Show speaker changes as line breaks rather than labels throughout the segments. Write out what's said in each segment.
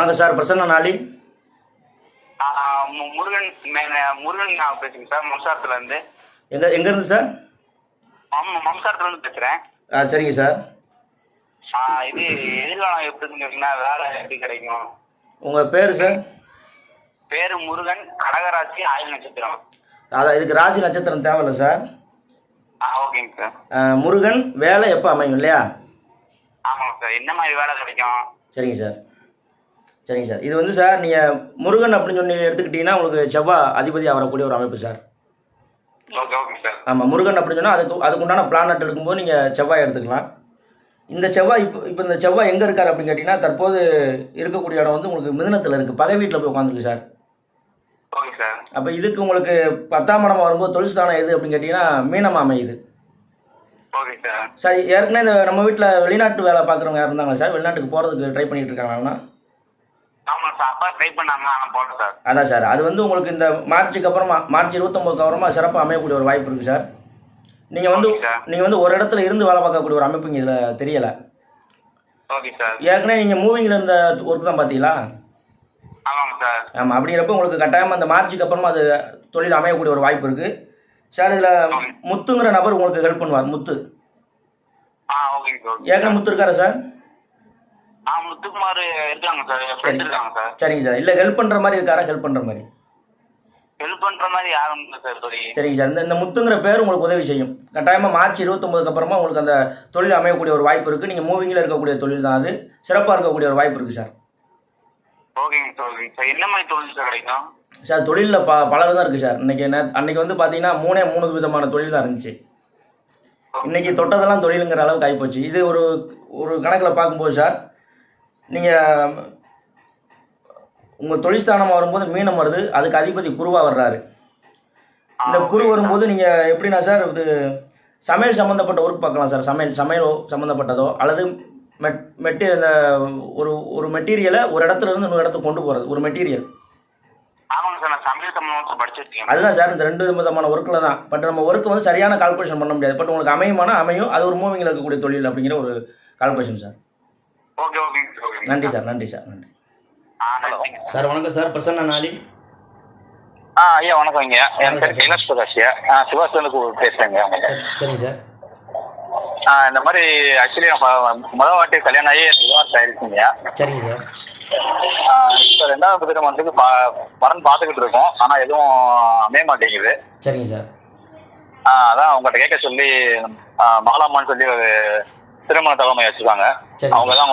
வணக்கம் சார் பிரசன்ன நாளி
முருகன் முருகன் நான் பேசுறேன் சார் மம்சாரத்துல இருந்து.
எங்க எங்கேருந்து சார்?
மம் மம்சாரத்துல இருந்து பேசுறேன்.
ஆ சரிங்க சார்.
இது எதிர்காலம் எப்படின்னு கேட்டீங்கன்னா வேலை எப்படி கிடைக்கும்?
உங்கள் பேர் சார்?
பேரு முருகன் கடகராசி ஆயுள் நட்சத்திரம்.
அதான் இதுக்கு ராசி நட்சத்திரம் தேவையில்ல சார்.
ஆ ஓகேங்க சார்.
முருகன் வேலை எப்போ அமையும் இல்லையா?
ஆமாங்க சார் என்ன மாதிரி வேலை கிடைக்கும்?
சரிங்க சார். சரிங்க சார். இது வந்து சார் நீங்கள் முருகன் அப்படின்னு சொல்லி எடுத்துக்கிட்டிங்கன்னா உங்களுக்கு செவ்வாய் அதிபதியாக வரக்கூடிய ஒரு அமைப்பு சார்.
Okay okay sir.
ஆமாம் முருகன் அப்படின்னு சொன்னால் அதுக்கு அதுக்கு உண்டான பிளானட் எடுக்கும்போது நீங்கள் செவ்வாய் எடுத்துக்கலாம். இந்த செவ்வாய் இப்போ இப்போ இந்த செவ்வாய் எங்கே இருக்கார் அப்படின்னு கேட்டிங்கன்னா தற்போது இருக்கக்கூடிய இடம் வந்து உங்களுக்கு மிதனத்தில் இருக்குது பகை வீட்டில் போய் உட்காந்துருக்கு சார்.
Okay sir.
அப்போ இதுக்கு உங்களுக்கு பத்தாம் இடம் வரும்போது தொழில் ஸ்தானம் எது அப்படின்னு கேட்டிங்கன்னா மீனம் அமையுது
ஓகே சார்.
ஏற்கனவே இந்த நம்ம வீட்டில் வெளிநாட்டு வேலை பார்க்குறவங்க இருந்தாங்க சார்? வெளிநாட்டுக்கு போகிறதுக்கு ட்ரை
ஆமாம் சார் அப்பா ட்ரை பண்ணாங்க ஆனால் போட்டேன் சார்
அதான் சார் அது வந்து உங்களுக்கு இந்த மார்ச்சுக்கு அப்புறமா மார்ச் இருபத்தொம்போதுக்கு அப்புறமா சிறப்பாக அமையக்கூடிய ஒரு வாய்ப்பு இருக்குது சார் நீங்கள் வந்து. நீங்கள் வந்து ஒரு இடத்துல இருந்து வேலை பார்க்கக்கூடிய ஒரு அமைப்பு இங்கே இதில் தெரியலை.
ஓகே சார்
ஏற்கனவே நீங்கள் மூவிங்கில் இருந்த ஒர்க் தான் பார்த்தீங்களா?
ஆமாங்க சார்
ஆமாம் அப்படிங்கிறப்ப உங்களுக்கு கட்டாயமாக அந்த மார்ச்சுக்கு அப்புறமா அது தொழில் அமையக்கூடிய ஒரு வாய்ப்பு இருக்குது சார் இதில் முத்துங்கிற நபர் உங்களுக்கு ஹெல்ப் பண்ணுவார் முத்து. ஏற்கனவே முத்து இருக்காரா சார்
ஆ முத்துக்குமார் இருக்காங்க சார் ஃப்ரெண்ட் இருக்காங்க சார்.
சரிங்க சார். இல்லை ஹெல்ப் பண்ணுற மாதிரி இருக்காரா? ஹெல்ப் பண்ணுற மாதிரி.
ஹெல்ப் பண்ற மாதிரி யாரும் இல்லை சார்
சரிங்க சார். இந்த இந்த முத்துங்கிற பேர் உங்களுக்கு உதவி செய்யும். கட்டாயமாக மார்ச் இருபத்தொம்போதுக்கு அப்புறமா உங்களுக்கு அந்த தொழில் அமையக்கூடிய ஒரு வாய்ப்பு இருக்குது நீங்கள் மூவிங்கில் இருக்கக்கூடிய தொழில் தான் அது. சிறப்பாக இருக்கக்கூடிய ஒரு வாய்ப்பு இருக்குது சார்.
ஓகேங்க சார் ஓகேங்க சார். என்ன மாதிரி தொழில் சார் கிடைக்கும்?
சார் தொழிலில் ப பல விதம் இருக்குது சார். இன்றைக்கி என்ன அன்றைக்கி வந்து பார்த்தீங்கன்னா மூணே மூணு விதமான தொழில் தான் இருந்துச்சு. இன்றைக்கி தொட்டதெல்லாம் தொழிலுங்கிற அளவுக்கு ஆகிப்போச்சு இது ஒரு ஒரு கணக்கில் பார்க்கும்போது சார் நீங்கள் உங்கள் தொழில் ஸ்தானம் வரும்போது மீனம் வருது. அதுக்கு அதிபதி குருவாக வர்றாரு. இந்த குரு வரும்போது நீங்கள் எப்படின்னா சார் இது சமையல் சம்மந்தப்பட்ட ஒர்க் பார்க்கலாம் சார். சமையல் சமையல் சம்மந்தப்பட்டதோ அல்லது மெட் மெட்டி இந்த ஒரு ஒரு மெட்டீரியலை ஒரு இடத்துல இருந்து இன்னொரு இடத்துக்கு கொண்டு போகிறது ஒரு மெட்டீரியல் அதுதான் சார். இந்த ரெண்டு விதமான ஒர்க்கில் தான். பட் நம்ம ஒர்க் வந்து சரியான கால்குலேஷன் பண்ண முடியாது. பட் உங்களுக்கு அமையுமானா அமையும். அது ஒரு மூவிங்கில் இருக்கக்கூடிய தொழில் அப்படிங்கிற ஒரு கால்குலேஷன் சார்.
ஓகே ஓகேங்க
நன்றி சார் நன்றி சார் நன்றி. சார் வணக்கம் சார். பிரசன்ன நாளி.
ஆ ஐயா வணக்கம் ஐயா. என் பேர் கைலாஷ் பிரகாஷ் ஆ சிவாசிலேருந்து பேசுகிறேங்க
சரி சரிங்க சார்.
ஆ இந்த மாதிரி ஆக்சுவலி முதல் வாட்டி கல்யாணம் ஆகி எனக்கு விவாதம் ஆயிருக்குங்க
சரிங்க சார்.
இப்போ ரெண்டாவது வந்து பா வரன் பார்த்துக்கிட்டு இருக்கோம். ஆனால் எதுவும் அமைய மாட்டேங்குது.
சரிங்க சார்.
ஆ, அதான் உங்கள்கிட்ட கேட்க சொல்லி மாலாமான்னு சொல்லி ஒரு திருமண தலைமை வச்சுருக்காங்க.
சரி.
அவங்க தான்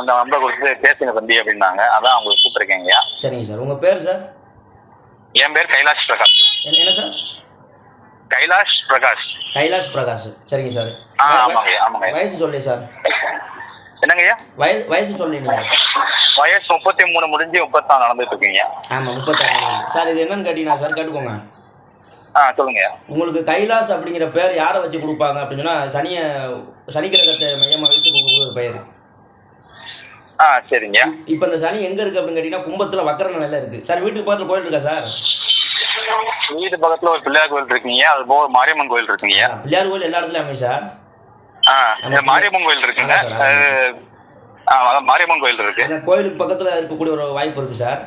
அந்த நம்பர் கொடுத்து பேசுங்க தம்பி அப்படின்னாங்க. அதான் உங்களுக்கு கூப்பிட்டுருக்கேங்க
சரிங்க சார். உங்கள் பேர் சார்?
என் பேர் கைலாஷ் பிரகாஷ்.
என்ன சார்?
கைலாஷ் பிரகாஷ்.
கைலாஷ் பிரகாஷ். சரிங்க சார்.
ஆ ஆமாங்க ஆமாங்க
வயசு சொல்லி சார்.
என்னங்கய்யா
வயசு வயசு சொல்லி நீங்கள்
வயசு முப்பத்தி மூணு முடிஞ்சு முப்பத்தாறு நடந்துட்டு இருக்கீங்க.
ஆமாம் முப்பத்தாறு. சார் இது என்னன்னு கேட்டிங்கன்னா சார் கேட்டுக்கோங்க.
சொல்லுங்க.
உங்களுக்கு கைலாஸ் அப்படிங்கிற பேர் யாரை வச்சு கொடுப்பாங்க அப்படின்னு சொன்னால் சனியை சனி கிரகத்தை மையமாக வைத்து கொடுக்கக்கூடிய ஒரு பெயர்.
ஆ சரிங்க.
இப்போ இந்த சனி எங்கே இருக்குது அப்படின்னு கேட்டிங்கன்னா கும்பத்தில் வக்கர நிலையில் இருக்குது சார் வீட்டுக்கு பக்கத்தில் கோயில் இருக்கா சார்?
வீட்டு பக்கத்துல ஒரு பிள்ளையார் கோயில் இருக்கீங்க அது போக மாரியம்மன் கோயில் இருக்கீங்க
பிள்ளையார் கோயில் எல்லா இடத்துலையும் அமையும் சார்.
ஆ மாரியம்மன் கோயில் இருக்குங்க. மாரியம்மன் கோயில் இருக்கு.
அந்த கோயிலுக்கு பக்கத்தில் இருக்கக்கூடிய ஒரு வாய்ப்பு இருக்குது சார்.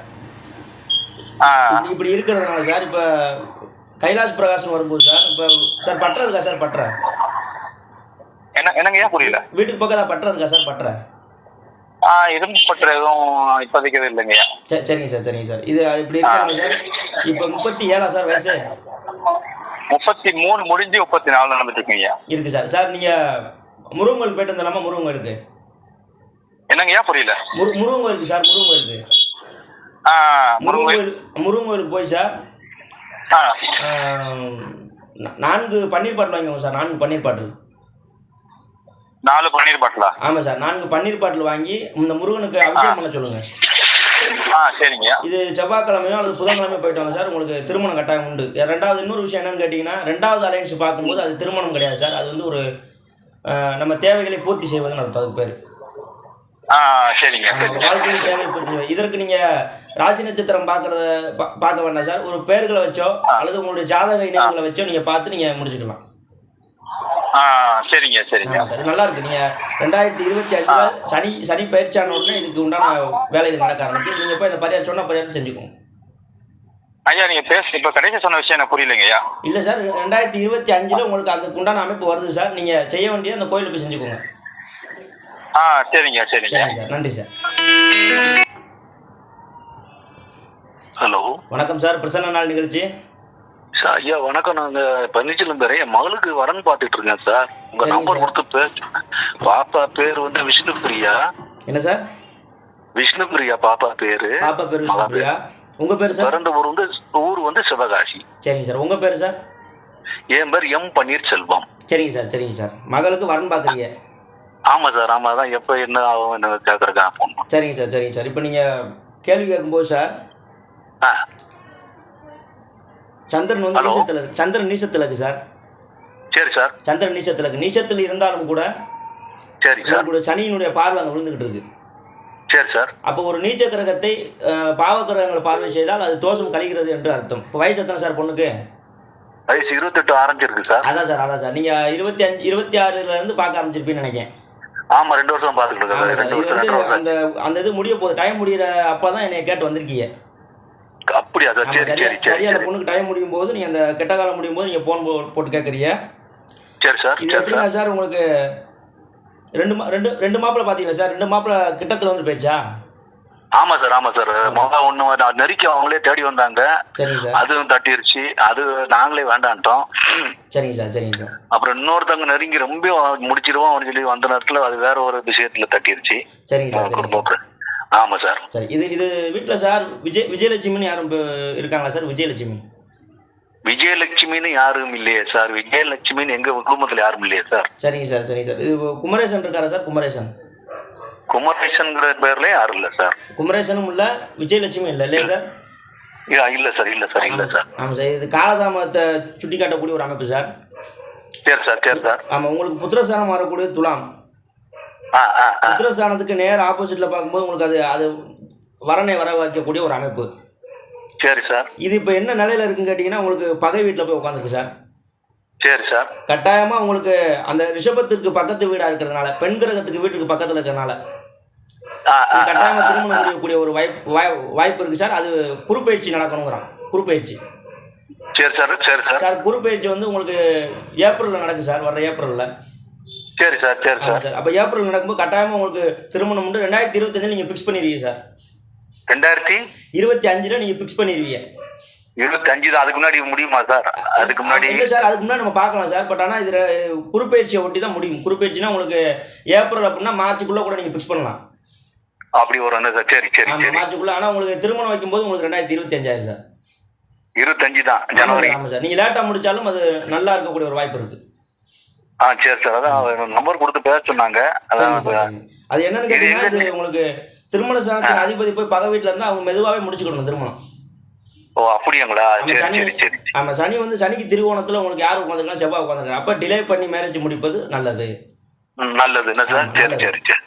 இப்படி இருக்கிறதுனால சார் இப்போ கைலாஷ் பிரகாசன் வரும்போது சார் இப்போ சார் பற்ற இருக்கா சார் பற்ற
என்ன என்னங்கய்யா புரியல?
வீட்டுக்கு பக்கத்தில் பற்ற இருக்கா சார் பற்ற
ஆ இரும்பு பற்ற எதுவும் இப்போதைக்கு எதுவும் இல்லைங்கய்யா
சரி சரிங்க சார் சரிங்க சார். இது இப்படி இருக்காங்க சார். இப்போ முப்பத்தி ஏழா சார் வயசு?
முப்பத்தி மூணு முடிஞ்சு முப்பத்தி நாலு நடந்துட்டு இருக்கீங்க
இருக்குது சார். சார் நீங்கள் முருகன் போயிட்டு வந்தலாமா? முருகன் கோயிலுக்கு?
என்னங்கய்யா புரியல?
முரு முருகன் கோயிலுக்கு சார் முருகன் கோயிலுக்கு. முருகன்
முருகன் கோயில்.
கோயில் முருகன் கோயிலுக்கு போய் சார். நான்கு பன்னீர் பாட்டில் வாங்கிக்கோங்க சார் நான்கு பன்னீர் பாட்டில்.
நாலு பன்னீர் பாட்டிலா?
ஆமாம் சார் நான்கு பன்னீர் பாட்டில் வாங்கி இந்த முருகனுக்கு அபிஷேகம் பண்ண சொல்லுங்கள்
ஆ சரிங்கய்யா
இது செவ்வாய்க்கிழமையோ அல்லது புதன்கிழமையோ போயிட்டு வாங்க சார் உங்களுக்கு திருமணம் கட்டாயம் உண்டு. ரெண்டாவது இன்னொரு விஷயம் என்னன்னு கேட்டிங்கன்னா ரெண்டாவது அலையன்ஸ் பார்க்கும்போது அது திருமணம் கிடையாது சார். அது வந்து ஒரு நம்ம தேவைகளை பூர்த்தி செய்வதுன்னு அர்த்தம் அதுக்கு பேர்.
சரிங்க. சரிங்க
வாழ்க்கையின் தேவை பூர்த்தி செய்வது இதற்கு நீங்கள் ராசி நட்சத்திரம் பார்க்குறத பார்க்க வேண்டாம் சார். ஒரு பேர்களை வச்சோ அல்லது உங்களுடைய ஜாதக இணையங்களை வச்சோ நீங்கள் பார்த்து நீங்கள் முடிச்சுக்கலாம்.
சரிங்க சரிங்க.
நல்லா இருக்கு. நீங்கள் ரெண்டாயிரத்தி இருபத்தி அஞ்சில் சனி சனி பயிற்சியான உடனே இதுக்கு உண்டான வேலைகள் நடக்க ஆரம்பிக்கும். நீங்கள் போய் இந்த பரிகாரம் சொன்ன பரிகாரம் செஞ்சுக்கோங்க.
ஐயா நீங்க பேச இப்ப கடைசி சொன்ன விஷயம் எனக்கு புரியலைங்க ஐயா.
இல்லை சார் ரெண்டாயிரத்தி இருபத்தி அஞ்சில் உங்களுக்கு அதுக்கு உண்டான அமைப்பு வருது சார். நீங்கள் செய்ய வேண்டிய அந்த கோயிலுக்கு போய் செஞ்சுக்கோங்க.
ஆ சரிங்க சரிங்க.
சரிங்க சார் நன்றி சார்.
ஹலோ.
வணக்கம் சார் பிரசன்ன நாள் நிகழ்ச்சி.
சார் ஐயா வணக்கம். நாங்க பன்னிச்சில இருந்து என் மகளுக்கு வரன் பார்த்துட்டு இருக்கேன் சார். உங்க
சரிங்க
நம்பர்
சார்.
கொடுத்து பேச பாப்பா பேர் வந்து விஷ்ணுபிரியா
என்ன சார்?
விஷ்ணுபிரியா பாப்பா பேரு.
பாப்பா பேர் விஷ்ணுபிரியா உங்கள் பேர் சார்?
பிறந்த ஊர் வந்து ஊர் வந்து சிவகாசி.
சரிங்க சார். உங்கள் பேர் சார்?
என் பேர் எம் பன்னீர்செல்வம்.
சரிங்க சார் சரிங்க சார். மகளுக்கு வரன் பார்க்குறீங்க
ஆமா சார் ஆமா. தான் எப்ப என்ன ஆகும் என்ன கேக்குறக்கா போனோம்
சரிங்க சார் சரிங்க சார். இப்போ நீங்கள் கேள்வி கேட்கும்போது சார்
ஆ.
சந்திரன் வந்து. நீசத்தில் இருக்கு சந்திரன் நீசத்தில் இருக்கு சார்.
சரி சார்.
சந்திரன் நீசத்தில் இருக்கு நீசத்தில் இருந்தாலும் கூட
சரி சார்.
உங்களுடைய சனியினுடைய பார்வை அங்கே விழுந்துகிட்டு இருக்கு
சரி சார்.
அப்போ ஒரு நீச்ச கிரகத்தை பாவ கிரகங்களை பார்வை செய்தால் அது தோஷம் கழிகிறது என்று அர்த்தம். இப்போ வயசு எத்தனை சார் பொண்ணுக்கு?
வயசு இருபத்தெட்டு ஆரம்பிச்சிருக்கு சார்.
அதான் சார் அதான் சார். நீங்கள் இருபத்தி அஞ்சு இருபத்தி ஆறுல இருந்து பார்க்க ஆரம்பிச்சிருப்பீங்கன்னு நினைக்கிறேன்.
ஆமா ரெண்டு வருஷம் ரெண்டு வருஷம்
அந்த அந்த இது முடிய போகுது. டைம் முடியிற அப்போ தான் என்னை கேட்டு வந்திருக்கீங்க.
அப்படியா சார்? சரி
அந்த பொண்ணுக்கு டைம் முடியும் போது நீங்கள் அந்த கெட்ட காலம் முடியும் போது நீங்கள் ஃபோன் போட்டு கேட்குறீங்க
சரி சார்
இது எப்படின்னா
சார்.
உங்களுக்கு ரெண்டு மா ரெண்டு ரெண்டு மாப்பிள்ளை பார்த்தீங்களா சார்? ரெண்டு மாப்பிள்ளை கிட்டத்தில் வந்து போயிடுச்சா?
ஆமா சார் ஆமா சார். மொத ஒண்ணு நெருக்கி அவங்களே தேடி வந்தாங்க. அதுவும் தட்டிருச்சு. அது நாங்களே வேண்டான்ட்டோம்.
சரிங்க சார் சரிங்க சார்.
அப்புறம் இன்னொருத்தவங்க நெருங்கி ரொம்ப முடிச்சிருவோம் அப்படின்னு சொல்லி வந்த நேரத்துல அது வேற ஒரு விஷயத்துல தட்டிருச்சு.
சரிங்க சார்
குடும்பம் ஆமா சார்.
சரி இது இது வீட்டில் சார் விஜய் விஜயலட்சுமின்னு யாரும் இருக்காங்களா சார்? விஜயலட்சுமி.
விஜயலட்சுமின்னு யாரும் இல்லையே சார். விஜயலட்சுமின்னு எங்க குடும்பத்துல யாரும் இல்லையே சார்.
சரிங்க சார் சரிங்க சார். இது குமரேசன் இருக்காரா சார்? குமரேசன்.
குமரேசன்ங்கிற பேர்ல யாரும் இல்ல சார்.
குமரேசனும் இல்லை விஜயலட்சுமி இல்லை இல்லையா சார்?
இல்ல, இல்ல சார் இல்ல சார் இல்ல சார்.
ஆமாம் சார். இது காலதாமத்தை சுட்டி காட்டக்கூடிய ஒரு அமைப்பு சார்.
சரி சார் சரி சார்.
ஆமாம் உங்களுக்கு புத்திரஸ்தானம் வரக்கூடிய துலாம். புத்திரஸ்தானத்துக்கு நேர் ஆப்போசிட்டில் பார்க்கும்போது உங்களுக்கு அது அது வரனை வர வைக்கக்கூடிய ஒரு அமைப்பு.
சரி சார்.
இது இப்போ என்ன நிலையில இருக்குன்னு கேட்டிங்கன்னா உங்களுக்கு பகை வீட்டில் போய் உட்காந்துருக்கு சார்.
சரி சார்.
கட்டாயமாக உங்களுக்கு அந்த ரிஷபத்திற்கு பக்கத்து வீடாக இருக்கிறதுனால பெண் கிரகத்துக்கு வீட்டுக்கு பக்கத்தில் இருக்கிறதுனால கட்டாயமாக திருமணம் முடியக்கூடிய ஒரு வாய்ப்பு வாய்- வாய்ப்பு இருக்குது சார். அது குறுப்பயிற்சி நடக்கணுங்கிறான். குறுப்பயிற்சி.
சரி சார் சரி சார்.
சார் குறுப்பயிற்சி வந்து உங்களுக்கு ஏப்ரலில் நடக்குது சார் வர ஏப்ரலில்.
சரி சார் சரி சார்.
அப்போ ஏப்ரல் நடக்கும்போது கட்டாயமாக உங்களுக்கு திருமணம் உண்டு. ரெண்டாயிரத்தி இருபத்தஞ்சில் நீங்கள் ஃபிக்ஸ் பண்ணிடுவீங்க சார்.
ரெண்டாயிரத்தி?
இருபத்தி அஞ்சில் நீங்கள் ஃபிக்ஸ் பண்ணிடுவீங்க
இருபத்தி அஞ்சு தான். அதுக்கு முன்னாடி முடியுமா சார்? அதுக்கு முன்னாடி?
இல்லை சார் அதுக்கு முன்னாடி நம்ம பார்க்கலாம் சார். பட் ஆனால் இது குறுப்பயிற்சியை ஒட்டி தான் முடியும். குறுப்பயிற்சினா உங்களுக்கு ஏப்ரல் அப்படின்னா மார்ச்சுக்குள்ளே கூட நீங்கள் ஃபிக்ஸ் பண்ணலாம்.
அப்படி ஒரு வந்து சார். சரி சரி சரி.
மார்ச்சுக்குள்ளே ஆனால் உங்களுக்கு திருமணம் வைக்கும்போது உங்களுக்கு ரெண்டாயிரத்தி இருபத்தி அஞ்சாயிரம் சார்.
இருபத்தஞ்சு தான் ஜனவரி.
ஆமாம் சார். நீங்கள் லேட்டாக முடிச்சாலும் அது நல்லா இருக்கக்கூடிய ஒரு வாய்ப்பு இருக்குது
ஆ சரி சார். அதான் நம்பர் கொடுத்து பேச சொன்னாங்க.
சரிங்க சார்,
அதான்.
அது என்னன்னு கேட்டீங்கன்னா இது உங்களுக்கு திருமண ஸ்தானத்தின் அதிபதி போய் பகை வீட்டில் இருந்தால் அவங்க மெதுவாகவே முடிச்சுக்கணும் திருமணம்.
ஓ அப்படியாங்களா
ஆமா
சரி
சனி
சரி சரி
ஆமா சனி வந்து சனிக்கு திருவோணத்தில் உங்களுக்கு யார் உட்காந்துருக்கலாம் செவ்வாய் உட்காந்துருக்காங்க. அப்போ டிலே பண்ணி மேரேஜ் முடிப்பது நல்லது.
ம், நல்லது. என்ன சார்?
ஆமா,
சரி. சரி சரி.